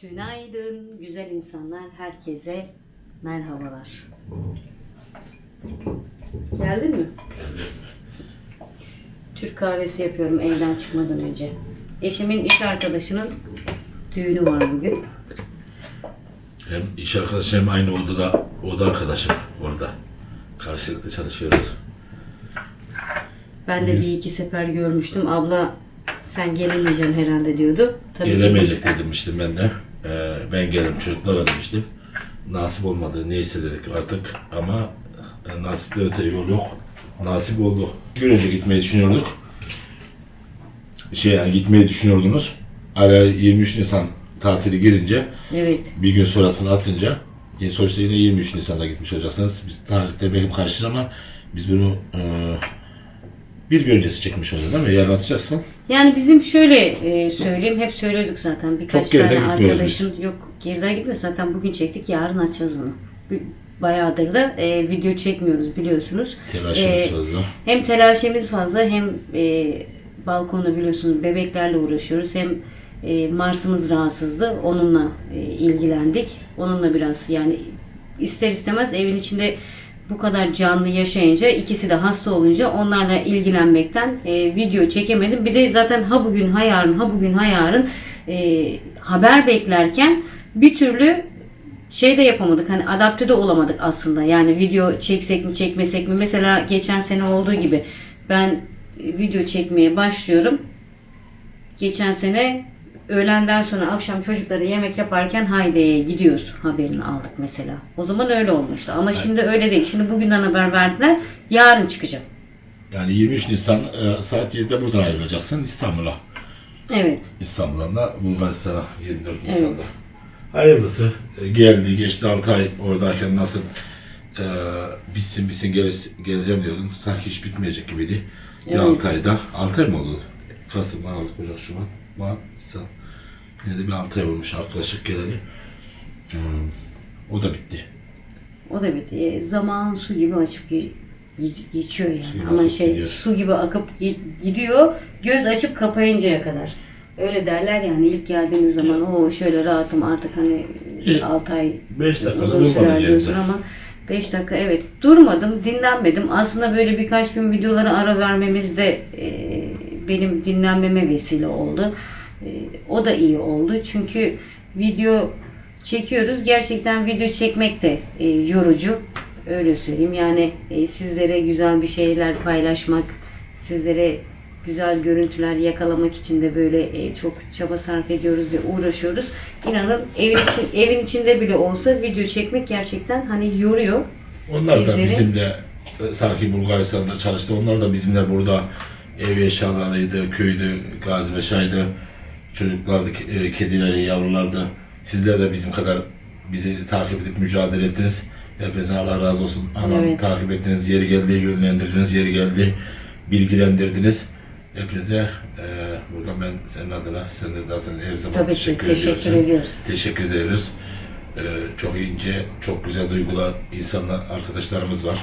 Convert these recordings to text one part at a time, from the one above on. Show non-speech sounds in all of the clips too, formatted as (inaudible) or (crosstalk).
Tünaydın güzel insanlar herkese merhabalar. Geldin mi? Türk kahvesi yapıyorum evden çıkmadan önce. Eşimin iş arkadaşının düğünü var bugün. Hem iş arkadaşım hem aynı odada, oda arkadaşım orada. Karşılıklı çalışıyoruz. Ben de bir iki sefer görmüştüm. Abla sen gelemeyeceksin herhalde diyordu. Tabii ki Gelemeyecek dedim işte ben de. Ee, ben gelirim çocuklara demiştim. Nasip olmadı neyse dedik artık ama e, nasipten öte yol yok. Nasip oldu. Bir gün önce gitmeyi düşünüyorduk. Şey yani gitmeyi düşünüyordunuz. Araya 23 Nisan tatili girince Evet. bir gün sonrasını atınca yine sonuçta yine 23 Nisan'da gitmiş olacaksınız. Biz tarihte benim karışır ama biz bunu e, bir gün öncesi çekmiş oluyor değil mi? Yarın atacaksın. Yani bizim şöyle e, söyleyeyim, hep söylüyorduk zaten birkaç Çok geriden tane gitmiyoruz arkadaşın yok geriden gitmiyor zaten bugün çektik yarın açacağız bunu. Bir- Bayağıdır da e, video çekmiyoruz biliyorsunuz. Telaşımız E, fazla. Hem telaşemiz fazla hem e, balkonda biliyorsunuz bebeklerle uğraşıyoruz hem e, Mars'ımız rahatsızdı onunla e, ilgilendik. Onunla biraz yani ister istemez evin içinde bu kadar canlı yaşayınca ikisi de hasta olunca onlarla ilgilenmekten e, video çekemedim. Bir de zaten ha bugün ha yarın ha bugün ha yarın e, haber beklerken bir türlü şey de yapamadık. Hani adapte de olamadık aslında. Yani video çeksek mi çekmesek mi? Mesela geçen sene olduğu gibi ben e, video çekmeye başlıyorum. Geçen sene öğlenden sonra akşam çocuklara yemek yaparken Hayde'ye gidiyoruz haberini aldık mesela o zaman öyle olmuştu ama şimdi öyle değil şimdi bugünden haber verdiler yarın çıkacağım Yani 23 Nisan e, saat 7'de buradan ayrılacaksın İstanbul'a. evet İstanbul'dan da Bulgaristan'a 24 Nisan'da. Hayırlısı. E, geldi geçti 6 ay oradayken nasıl e, bitsin bitsin gele, geleceğim diyordum. Sanki hiç bitmeyecek gibiydi. Bir Evet. 6 ayda. 6 ay mı oldu? Kasım, Aralık, Ocak, Şubat, Mart, Nisan. Yine de bir 6 ay olmuş yaklaşık geleli. E, o da bitti. O da bitti. E, zaman su gibi açıp ge- ge- geçiyor yani. Suyu Ama akıp şey gidiyor. su gibi akıp ge- gidiyor. Göz açıp kapayıncaya kadar. Öyle derler yani ilk geldiğiniz zaman o şöyle rahatım artık hani İlk 6 ay 5 dakikada uzun durmadı sürer diyorsun yerinde. ama 5 dakika evet durmadım dinlenmedim. Aslında böyle birkaç gün videolara ara vermemiz de e, benim dinlenmeme vesile oldu. O da iyi oldu çünkü video çekiyoruz. Gerçekten video çekmek de e, yorucu. Öyle söyleyeyim. Yani e, sizlere güzel bir şeyler paylaşmak, sizlere güzel görüntüler yakalamak için de böyle e, çok çaba sarf ediyoruz ve uğraşıyoruz. İnanın evin, için, evin içinde bile olsa video çekmek gerçekten hani yoruyor. Onlar da bizimle sanki Bulgaristan'da çalıştı. Onlar da bizimle burada ev eşyalarıydı, köydü, Gazi ve Şay'dı. Çocuklardı, e, kedileri, yavrulardı. Sizler de bizim kadar bizi takip edip mücadele ettiniz. Hepinizden Allah razı olsun. Anam Evet. takip ettiniz, yeri geldi, yönlendirdiniz, yeri geldi, bilgilendirdiniz. Hepinize e, buradan ben senin adına, sen de zaten her zaman Tabii ki teşekkür, teşekkür ediyorsun. ediyoruz. Teşekkür ederiz. Ee, çok ince, çok güzel duygular insanlar, arkadaşlarımız var.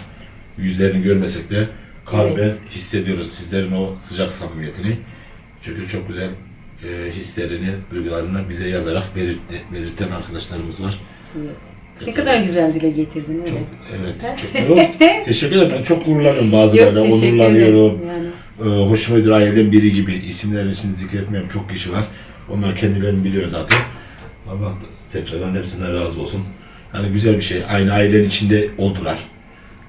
Yüzlerini görmesek de kalben hissediyoruz sizlerin o sıcak samimiyetini. Çünkü çok güzel e, hislerini, duygularını bize yazarak belirtti, belirten arkadaşlarımız var. Ne kadar güzel dile getirdin. Evet. Çok, evet, (laughs) çok Yok, teşekkür ederim. Ben çok gururlanıyorum bazılarıyla, Yok, onurlanıyorum. Yani. Ee, hoşuma gidiyor aileden biri gibi. İsimlerini şimdi zikretmeyeyim çok kişi var. Onlar kendilerini biliyor zaten. Allah tekrardan hepsinden razı olsun. Hani güzel bir şey. Aynı ailenin içinde oldular.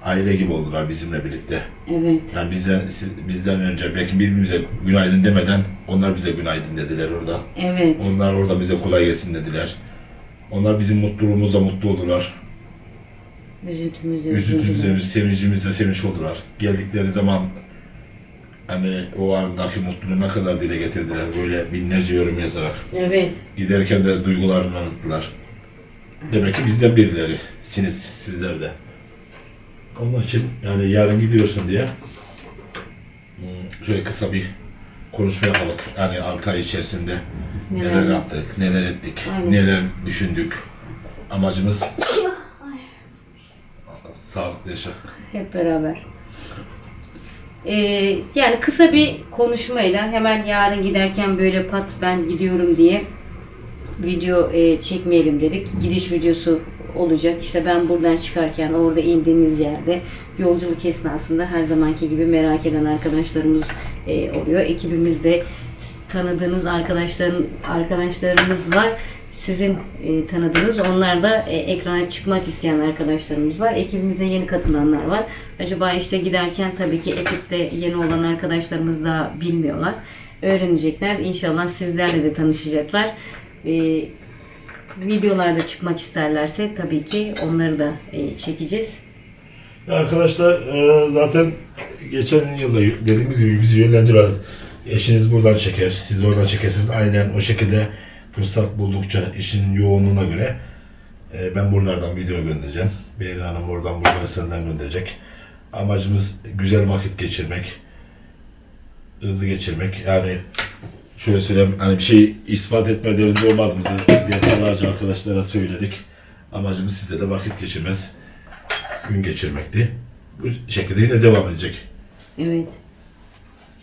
Aile gibi oldular bizimle birlikte. Evet. Yani bizden bizden önce belki birbirimize günaydın demeden onlar bize günaydın dediler orada. Evet. Onlar orada bize kolay gelsin dediler. Onlar bizim mutluluğumuzla mutlu oldular. Üzüntümüzde Üzüntümüzde, sevincimizde sevinç oldular. Geldikleri zaman hani o andaki mutluluğu ne kadar dile getirdiler böyle binlerce yorum yazarak. Evet. Giderken de duygularını anlattılar. Demek ki bizden birilerisiniz sizler de. Onun için yani yarın gidiyorsun diye hmm, şöyle kısa bir konuşma yapalım. Yani 6 ay içerisinde Neler neler yaptık, neler ettik, Aynen. neler düşündük. Amacımız sağlıklı yaşa. Hep beraber. Ee, yani kısa bir konuşmayla hemen yarın giderken böyle pat ben gidiyorum diye video e, çekmeyelim dedik. Gidiş videosu olacak. İşte ben buradan çıkarken orada indiğimiz yerde yolculuk esnasında her zamanki gibi merak eden arkadaşlarımız e, oluyor. Ekibimizde tanıdığınız arkadaşların arkadaşlarımız var. Sizin e, tanıdığınız, onlar da e, ekrana çıkmak isteyen arkadaşlarımız var. Ekibimize yeni katılanlar var. Acaba işte giderken tabii ki ekipte yeni olan arkadaşlarımız da bilmiyorlar. Öğrenecekler. İnşallah sizlerle de tanışacaklar. E, videolarda çıkmak isterlerse tabii ki onları da e, çekeceğiz. Arkadaşlar e, zaten geçen yılda dediğimiz gibi bizi yönlendiriyor. Eşiniz buradan çeker, siz oradan çekersiniz. Aynen o şekilde fırsat buldukça işin yoğunluğuna göre e, ben buralardan video göndereceğim. Berin Hanım oradan buraları senden gönderecek. Amacımız güzel vakit geçirmek, hızlı geçirmek. Yani şöyle söyleyeyim hani bir şey ispat etme derdinde olmadığımızı defalarca arkadaşlara söyledik. Amacımız size de vakit geçirmez gün geçirmekti. Bu şekilde yine devam edecek. Evet.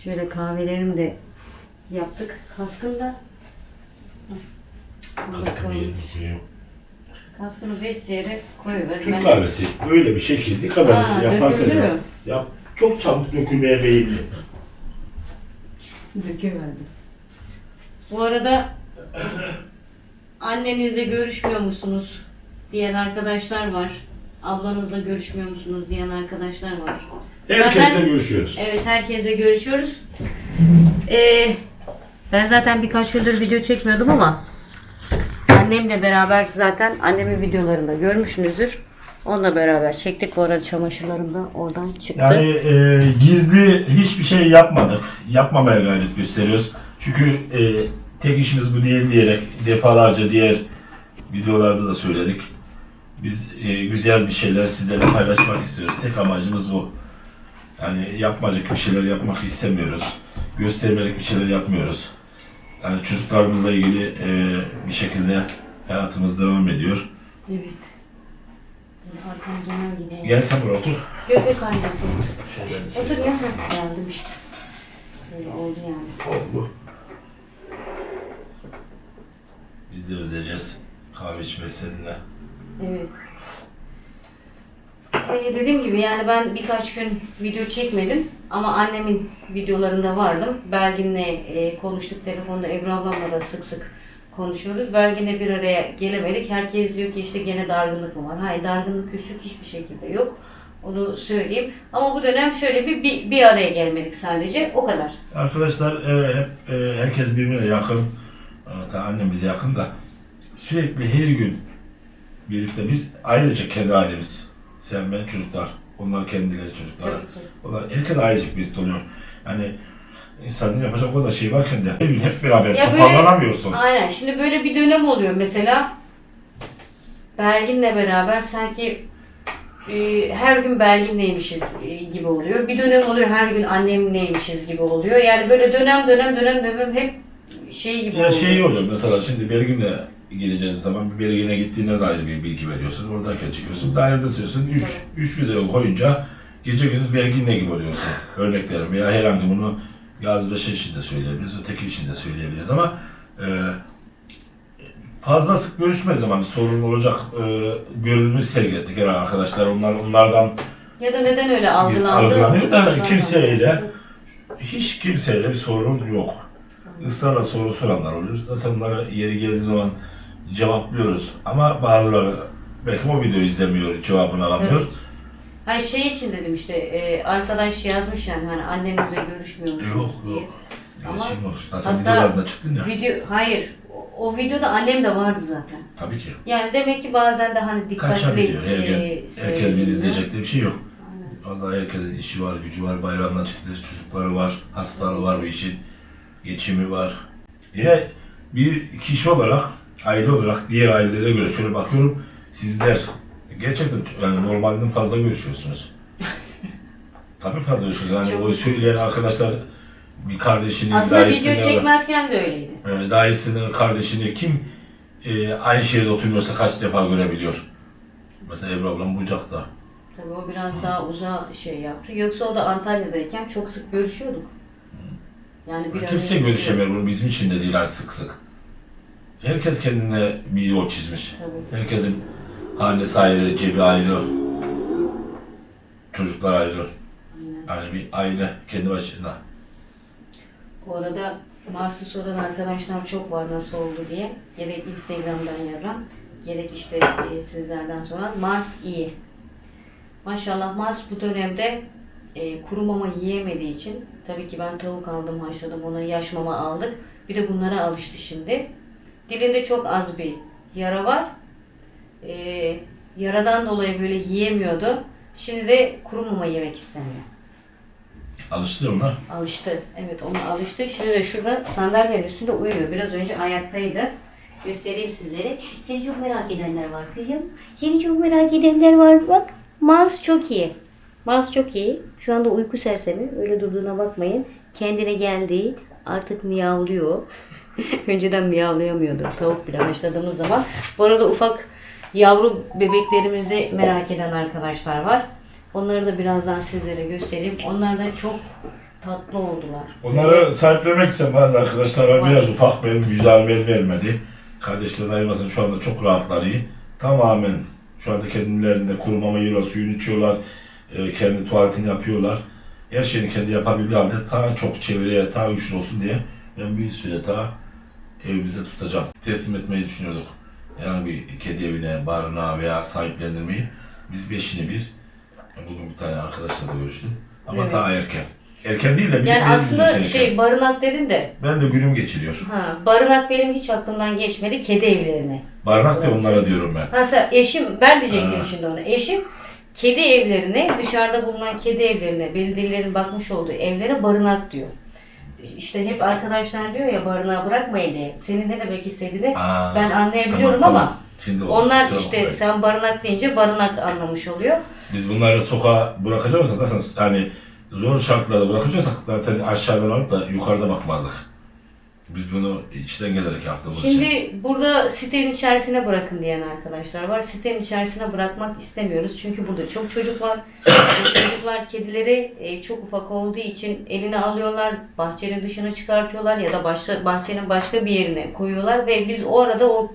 Şöyle kahvelerimi de yaptık. Kaskını da Kaskını yedim. Kaskını besleyerek koyuver. Türk kahvesi böyle bir şekil ne kadar Ha, yaparsan dökülüyor. yap, yap. Çok çabuk dökülmeye meyilli. Döküverdim. Bu arada annenizle görüşmüyor musunuz diyen arkadaşlar var. Ablanızla görüşmüyor musunuz diyen arkadaşlar var. Herkesle Zaten- görüşüyoruz. Evet herkesle görüşüyoruz. Ee, ben zaten birkaç gündür video çekmiyordum ama annemle beraber zaten annemin videolarında görmüşsünüzdür. Onunla beraber çektik. Bu arada çamaşırlarım da oradan çıktı. Yani e, gizli hiçbir şey yapmadık. Yapmamaya gayret gösteriyoruz. Çünkü e, tek işimiz bu değil diyerek defalarca diğer videolarda da söyledik. Biz e, güzel bir şeyler sizlerle paylaşmak istiyoruz. Tek amacımız bu. Yani yapmacık bir şeyler yapmak istemiyoruz. Göstermelik bir şeyler yapmıyoruz. Yani çocuklarımızla ilgili e, bir şekilde hayatımız devam ediyor. Evet. Arkam döner gideyim. Gel sen buraya otur. Göbek aynı otur. Şöyle ben de Otur ya. Heh, Geldim işte. Böyle oldu yani. Oldu. Biz de özleyeceğiz kahve içmeyi seninle. Evet. Ee, dediğim gibi yani ben birkaç gün video çekmedim ama annemin videolarında vardım. Belgin'le e, konuştuk telefonda Ebru ablamla da sık sık konuşuyoruz. Belgin'le bir araya gelemedik. Herkes diyor ki işte gene dargınlık mı var? Hayır dargınlık küslük hiçbir şekilde yok. Onu söyleyeyim. Ama bu dönem şöyle bir, bir, bir araya gelmedik sadece. O kadar. Arkadaşlar e, hep e, herkes birbirine yakın. E, ta annem bize yakın da sürekli her gün birlikte biz ayrıca kendi ailemiz. Sen ben çocuklar. Onlar kendileri çocuklar. Onlar herkes ailecek birlikte oluyor. Yani insanın yapacak o kadar şey varken de her gün hep beraber Ya böyle- toparlanamıyorsun. Aynen. Şimdi böyle bir dönem oluyor mesela. Belgin'le beraber sanki e, her gün Belgin'leymişiz e, gibi oluyor. Bir dönem oluyor her gün annemleymişiz gibi oluyor. Yani böyle dönem dönem dönem dönem hep şey gibi Ya oluyor. şey oluyor mesela şimdi Bergin'e gideceğin zaman bir Bergin'e gittiğine dair bir bilgi veriyorsun. Oradayken çıkıyorsun. Dairede söylüyorsun. 3 üç video koyunca gece gündüz Bergin'le gibi oluyorsun. Örnek veriyorum. Veya herhangi bunu Gazi Beşe için de söyleyebiliriz. Öteki için de söyleyebiliriz ama e, fazla sık görüşme zaman sorun olacak e, görünümü sergilettik herhalde arkadaşlar. Onlar, onlardan Ya da neden öyle algılandı? algılanıyor da Onlardan. kimseyle hiç kimseyle bir sorun yok. Israrla soru soranlar oluyor. Zaten bunları yeri geldiği zaman cevaplıyoruz. Ama bazıları belki o videoyu izlemiyor, cevabını alamıyor. Evet. Hayır şey için dedim işte e, arkadaş yazmış yani hani annenizle görüşmüyor musunuz Yok diye. yok. Ama var. Nasıl hatta videolarında çıktın ya. Video, hayır. O, o videoda annem de vardı zaten. Tabii ki. Yani demek ki bazen de hani dikkatli Kaçabiliyor. Her gün e, herkes bizi izleyecek diye bir şey yok. Aynen. Vallahi herkesin işi var, gücü var, bayramdan çıktı, çocukları var, hastalığı var bu işin, geçimi var. Yine bir kişi olarak, aile olarak diğer ailelere göre şöyle bakıyorum, sizler gerçekten yani normalden fazla görüşüyorsunuz. (laughs) Tabii fazla görüşüyorsunuz. Yani Çok. o söyleyen arkadaşlar bir kardeşini, Aslında video çekmezken de öyleydi. e, dayısını, kardeşini kim e, aynı şehirde oturmuyorsa kaç defa görebiliyor. Mesela Ebru ablam Bucak'ta. Tabii o biraz daha uzağa şey yaptı. Yoksa o da Antalya'dayken çok sık görüşüyorduk. Yani bir Kimse araya- görüşemiyor bunu bizim için de değil artık sık sık. Herkes kendine bir yol çizmiş. Tabii. Herkesin ailesi ayrı, cebi ayrı, çocuklar ayrı. Yani bir aile kendi başına. Bu arada Mars'ı soran arkadaşlar çok var nasıl oldu diye. Gerek Instagram'dan yazan, gerek işte e, sizlerden soran. Mars iyi. Maşallah Mars bu dönemde e, kuru mama yiyemediği için tabii ki ben tavuk aldım haşladım ona yaş mama aldık. Bir de bunlara alıştı şimdi. Dilinde çok az bir yara var. E, yaradan dolayı böyle yiyemiyordu. Şimdi de kuru mama yemek istemiyor. Alıştı onlar. Alıştı. Evet ona alıştı. Şimdi de şurada sandalyenin üstünde uyuyor. Biraz önce ayaktaydı. Göstereyim sizlere. Seni çok merak edenler var kızım. Seni çok merak edenler var. Bak Mars çok iyi. Mars çok iyi. Şu anda uyku sersemi. Öyle durduğuna bakmayın. Kendine geldi. Artık miyavlıyor. (laughs) Önceden miyavlayamıyordu. Tavuk bile haşladığımız zaman. Bu arada ufak yavru bebeklerimizi merak eden arkadaşlar var. Onları da birazdan sizlere göstereyim. Onlar da çok tatlı oldular. Onları sahiplenmek isteyen bazı arkadaşlar var. Biraz ufak benim vicdanım el vermedi. Kardeşlerin ayırmasın şu anda çok rahatlar iyi. Tamamen şu anda kendilerinde kuru mama yiyorlar, suyunu içiyorlar. E, Kendi tuvaletini yapıyorlar. Her şeyini kendi yapabildiği halde daha çok çevreye, daha güçlü olsun diye ben bir süre daha evimizde tutacağım. Teslim etmeyi düşünüyorduk. Yani bir kedi evine, barınağa veya sahiplendirmeyi. Biz beşini bir. Bugün bir tane arkadaşla da görüştüm. Ama Evet. daha erken. Erken değil de bizim, Yani bizim aslında erken. şey barınak dedin de Ben de günüm geçiriyor. ha, barınak benim hiç aklımdan geçmedi kedi evlerine. Barınak da onlara diyorum ben. Ha sen eşim ben diyecektim Ha. şimdi ona. Eşim kedi evlerine dışarıda bulunan kedi evlerine belediyelerin bakmış olduğu evlere barınak diyor. İşte hep arkadaşlar diyor ya barınağa bırakmayın diye. Senin ne demek istediğini Aa, ben anlayabiliyorum tamam, ama tamam. Şimdi onlar Kusura işte bakmayın. sen barınak deyince barınak anlamış oluyor. Biz bunları sokağa bırakacaksak zaten hani zor şartlarda bırakacaksak zaten aşağıdan alıp da yukarıda bakmazdık. Biz bunu içten gelerek yaptığımız için. Şimdi burada sitenin içerisine bırakın diyen arkadaşlar var. Sitenin içerisine bırakmak istemiyoruz. Çünkü burada çok çocuk var. Çocuklar kedileri e, çok ufak olduğu için eline alıyorlar, bahçenin dışına çıkartıyorlar ya da başka, bahçenin başka bir yerine koyuyorlar ve biz o arada o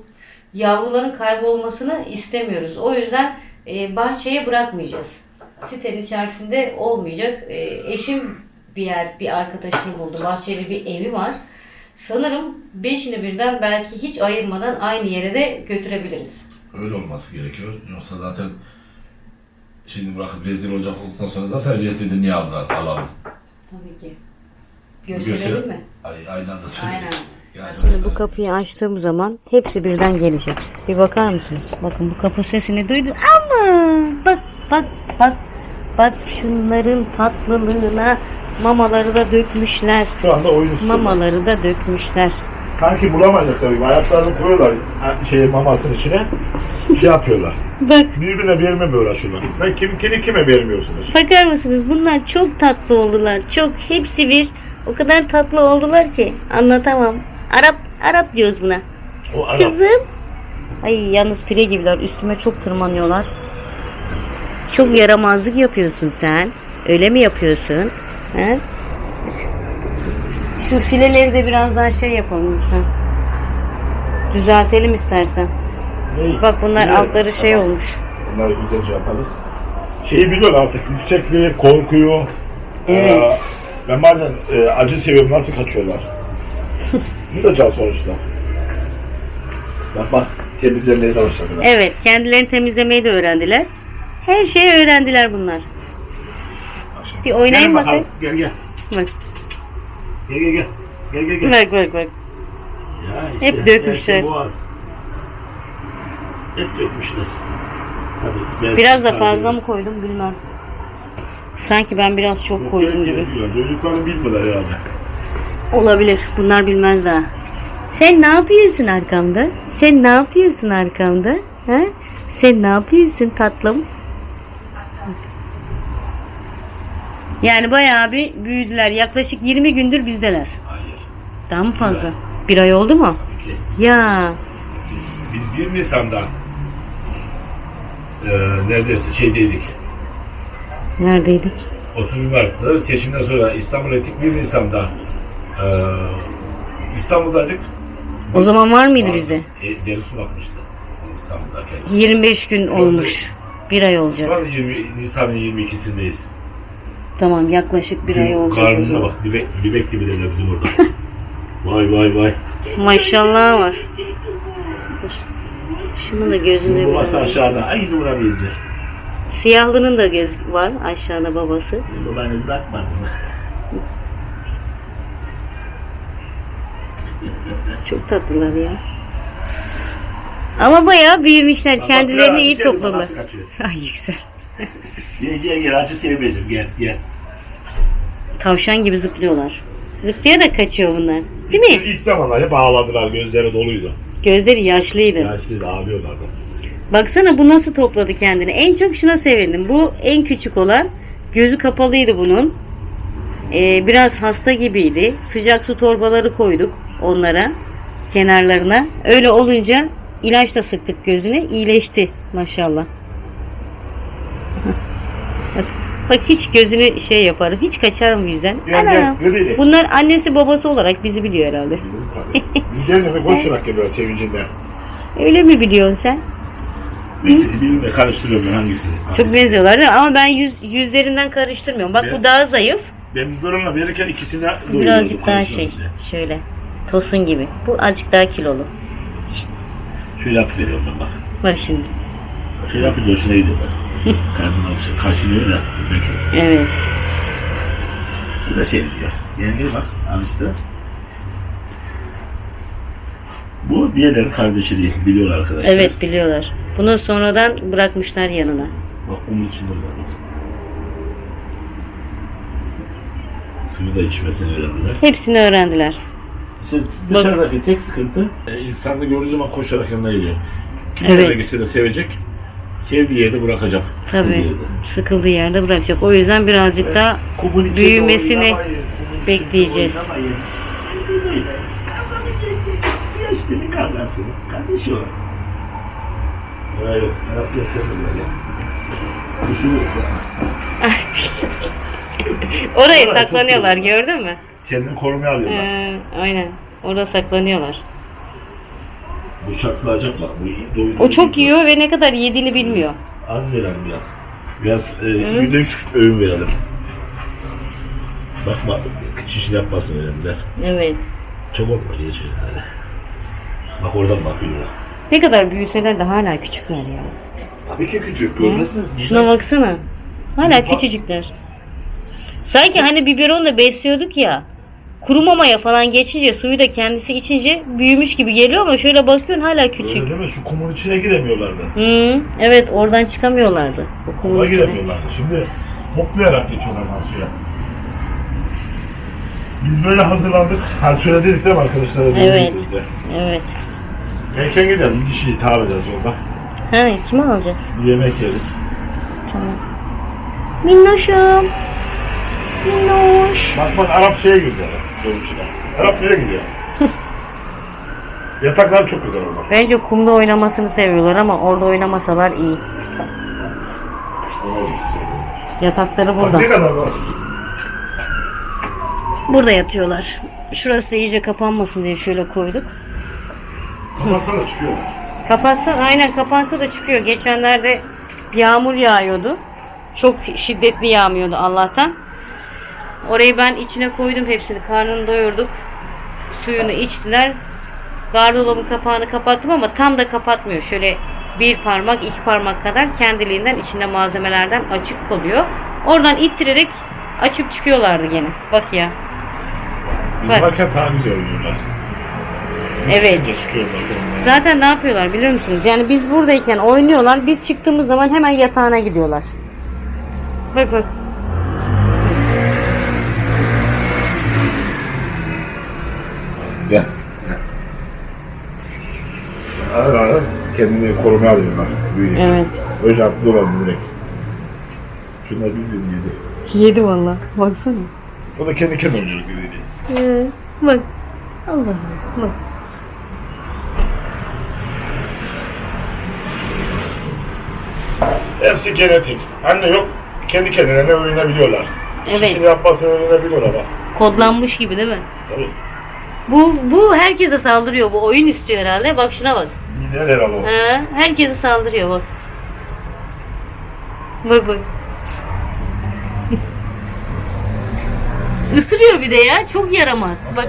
yavruların kaybolmasını istemiyoruz. O yüzden e, bahçeye bırakmayacağız. Sitenin içerisinde olmayacak. E, eşim bir yer, bir arkadaşını buldu. Bahçeli bir evi var. Sanırım beşini birden belki hiç ayırmadan aynı yere de götürebiliriz. Öyle olması gerekiyor. Yoksa zaten şimdi bırakıp rezil olacak olduktan sonra zaten rezili niye aldılar, alalım? Tabii ki. Gösterelim mi? Ay, aynı anda söyledik. Aynen. Yani Şimdi bu kapıyı açtığım zaman hepsi birden gelecek. Bir bakar mısınız? Bakın bu kapı sesini duydun. Ama bak bak bak. Bak şunların tatlılığına mamaları da dökmüşler. Şu anda oyun istiyorlar. Mamaları da dökmüşler. Sanki bulamayacak tabii. Ayaklarını koyuyorlar şey mamasının içine. Şey yapıyorlar. (laughs) Bak Birbirine vermemeye uğraşıyorlar. Ben kim, kini kime vermiyorsunuz? bakar mısınız? Bunlar çok tatlı oldular. Çok hepsi bir o kadar tatlı oldular ki anlatamam. Arap Arap diyoruz buna. O Arap. Kızım. Ay yalnız pire gibiler. Üstüme çok tırmanıyorlar. Çok yaramazlık yapıyorsun sen. Öyle mi yapıyorsun? He? Şu fileleri de biraz daha şey yapalım lütfen. Düzeltelim istersen. Ney? Bak bunlar Biliyorum. altları şey Tamam. olmuş. Bunları güzelce yaparız. Şeyi biliyor artık yüksekliği, korkuyu. Evet. Ee, ben bazen e, acı seviyorum nasıl kaçıyorlar. (laughs) Bu da can sonuçta. Bak bak temizlemeye de başladılar. Evet, kendilerini temizlemeyi de öğrendiler. Her şeyi öğrendiler bunlar. Bir oynayın Gel bakayım. Gel gel. Bak, Gel gel gel. Gel gel gel. bak, bak, bak. Ya Hep dökmüşler. boğaz. Hep dökmüşler. Hadi, ben Biraz da fazla ediyorum. mı koydum bilmem. Sanki ben biraz çok koydum gibi. Duyduklarını bilmiyorlar herhalde. Olabilir. Bunlar bilmez daha. Sen ne yapıyorsun arkamda? Sen ne yapıyorsun arkamda? Ha? Sen ne yapıyorsun tatlım? Yani bayağı bir büyüdüler. Yaklaşık 20 gündür bizdeler. Hayır. Daha mı fazla? Bir ay oldu mu? İki. Ya. Biz 1 Nisan'da e, neredeyse şeydeydik. Neredeydik? 30 Mart'ta seçimden sonra İstanbul'a gittik 1 Nisan'da e, İstanbul'daydık. O zaman var mıydı bizde? E, deri su bakmıştı. Biz İstanbul'dayken. 25 gün olmuş. Bir ay Şu olacak. an 20, Nisan'ın 22'sindeyiz. Tamam yaklaşık bir ay olacak o Karnına bak, dibek, dibek gibi derler bizim orada. (laughs) vay vay vay. Maşallah var. Dur. Şunun da gözünde Bu babası bir aşağıda. Aynı buna benziyor. Siyahlının da göz var aşağıda babası. Babanız bakmadı mı? (laughs) Çok tatlılar ya. Ama bayağı büyümüşler. Kendilerini Bak, iyi acı sevdim, topladılar. (laughs) Ay yüksel. Gel gel gel acı sevmeyeceğim gel gel. Tavşan gibi zıplıyorlar. Zıplıyor da kaçıyor bunlar. Değil mi? İlk zamanlar hep ağladılar gözleri doluydu. Gözleri yaşlıydı. Yaşlıydı ağlıyorlardı. Baksana bu nasıl topladı kendini. En çok şuna sevindim. Bu en küçük olan. Gözü kapalıydı bunun. Ee, biraz hasta gibiydi. Sıcak su torbaları koyduk onlara. Kenarlarına. Öyle olunca ilaç da sıktık gözüne. iyileşti maşallah. Bak, bak hiç gözünü şey yapar. Hiç kaçar mı bizden? Gel, gel, Anam. nereye? Bunlar annesi babası olarak bizi biliyor herhalde. Tabii. (laughs) Biz gelince koşarak geliyor sevincinden. Öyle mi biliyorsun sen? İkisi birbirine karıştırıyorum ben hangisini? Çok benziyorlar değil mi? Ama ben yüz, yüzlerinden karıştırmıyorum. Bak bu daha zayıf. Ben biberonla verirken ikisini doyuruyordum. Birazcık daha şey. diye. Şöyle. Tosun gibi. Bu azıcık daha kilolu. Şöyle yapıveriyorum ben bak. Bak şimdi. Şöyle yapınca hoşuna gidiyor ben. Kaşınıyor ya. Bebek. Evet. Bu da seviliyor. Gel gel bak alıştı. Bu diğerlerin kardeşi değil. Biliyor arkadaşlar. Evet biliyorlar. Bunu sonradan bırakmışlar yanına. Bak bunun içinde var. Suyu da içmesini öğrendiler. Hepsini öğrendiler. İşte dışarıdaki tek sıkıntı e, insanı gördüğü zaman koşarak yanına geliyor. Kim nereye Evet. gitse de sevecek. Sevdiği yerde bırakacak. sıkıldığı Tabii. yerde. Sıkıldığı yerde bırakacak. O yüzden birazcık daha Kumun içinde Büyümesini bekleyeceğiz. Yaşlının kavgası. Kardeşi o. Hayır, Arap gösterme böyle. Usulü oraya saklanıyorlar gördün mü? kendini korumaya alıyorlar. Ee, aynen. Orada saklanıyorlar. Bu çatlayacak bak. Bu iyi doyuruyor. O çok yiyor ve ne kadar yediğini bilmiyor. Az verelim biraz. Biraz e, günde üç öğün verelim. Bak bak şişini yapmasın öğrendiler. Evet. Çok olma diye şeyler. Bak oradan bakıyorlar. Ne kadar büyüseler de hala küçükler ya. Tabii ki küçük. Görmez mi? Şuna baksana. Hala Bizim- küçücükler. Sanki hani biberonla besliyorduk ya. Kurumamaya falan geçince suyu da kendisi içince büyümüş gibi geliyor ama şöyle bakıyorsun hala küçük. Öyle değil mi? Şu kumun içine giremiyorlardı. Hı, evet oradan çıkamıyorlardı. O kumun Ona içine. giremiyorlardı. Şimdi hoplayarak geçiyorlar karşıya. Biz böyle hazırlandık. Ha söyledik değil mi arkadaşlar? Evet. Evet. Erken gidelim. Bir kişiyi çağıracağız yolda. Ha, kimi alacağız? Bir yemek yeriz. Tamam. Minnoşum. Minnoş. Bak bak Arap şeye girdi. İçine. Arap nereye gidiyor? (laughs) Yataklar çok güzel orada. Bence kumda oynamasını seviyorlar ama orada oynamasalar iyi. Gitsin. Yatakları Bak burada. ne kadar var. Burada yatıyorlar. Şurası iyice kapanmasın diye şöyle koyduk. Kapatsana çıkıyorlar. Kapatsan aynen kapansa da çıkıyor. Geçenlerde yağmur yağıyordu. Çok şiddetli yağmıyordu Allah'tan. Orayı ben içine koydum hepsini. Karnını doyurduk. Suyunu içtiler. Gardırobun kapağını kapattım ama tam da kapatmıyor. Şöyle bir parmak, iki parmak kadar kendiliğinden içinde malzemelerden açık kalıyor. Oradan ittirerek açıp çıkıyorlardı gene. Bak ya. Biz Bak. varken daha güzel oynuyorlar. Biz Evet. Zaten ne yapıyorlar biliyor musunuz? Yani biz buradayken oynuyorlar. Biz çıktığımız zaman hemen yatağına gidiyorlar. Bak bak. Gel. Ağır ağır kendini korumaya alıyorlar. Büyüyor. Evet. Öyle atlıyorlar direkt. Şunlar bildiğin yedi. Yedi valla. Baksana. O da kendi kendine oynuyor dediğini. Ee, bak. Allah'ım bak. Hepsi genetik. Anne yok. Kendi kendilerine öğrenebiliyorlar. Evet. Şişini yapmasını öğrenebiliyorlar bak. Kodlanmış gibi değil mi? Tabii. Bu, bu herkese saldırıyor. Bu oyun istiyor herhalde. Bak şuna bak. Lider herhalde. Ha, herkese saldırıyor bak. Bak bak. (laughs) Isırıyor bir de ya. Çok yaramaz. Bak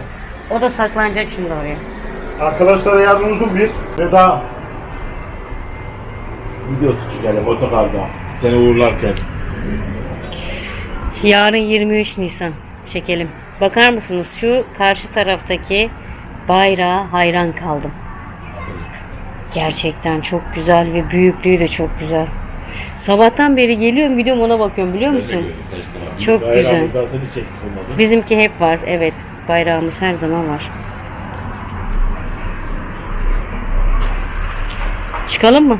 o da saklanacak şimdi oraya. Arkadaşlara yardım uzun bir veda videosu çıkar fotokarda. Seni uğurlarken. Yarın 23 Nisan. Çekelim. Bakar mısınız şu karşı taraftaki bayrağa hayran kaldım. Gerçekten çok güzel ve büyüklüğü de çok güzel. Sabahtan beri geliyorum gidiyorum ona bakıyorum biliyor musun? Çok güzel. Bizimki hep var evet. Bayrağımız her zaman var. Çıkalım mı?